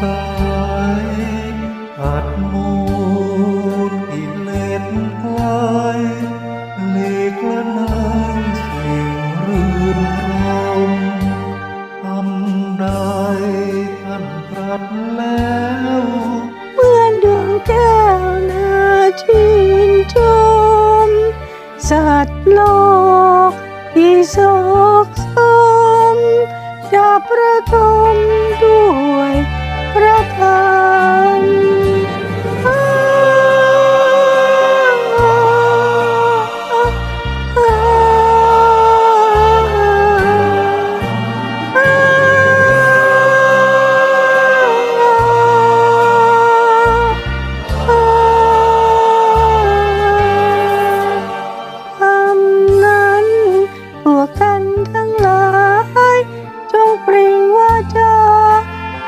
ผ่องใสอัดมูลกิเลสไกลหลีกละนายสิ่งรื่นรมทำได้ท่านตรัสแล้วเหมือนดวงแก้วนาชื่นชมสัตว์โลกที่โศกสมจะประทมด้วย ปล่งวาจา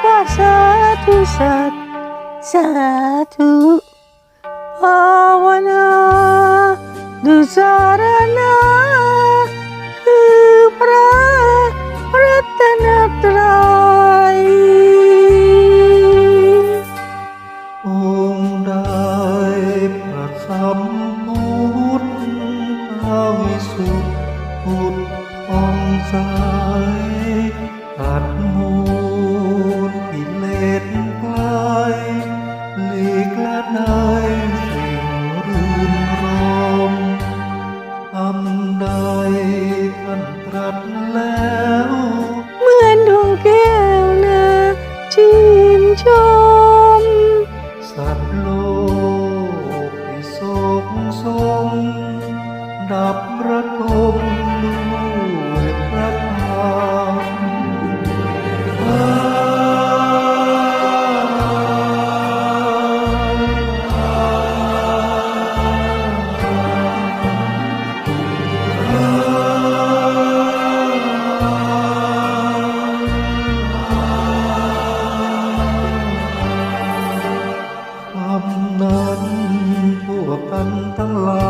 ว่าสาธุสัตว์สาธุภาวนาดุสารณาคือพระรัตนตรัยองค์ได้ประสัมพุทธาวิสุทธิพุทธองสตั ดับระทมด้วยพระธรรมอาคำนั้นพวกกันทั้งหลาย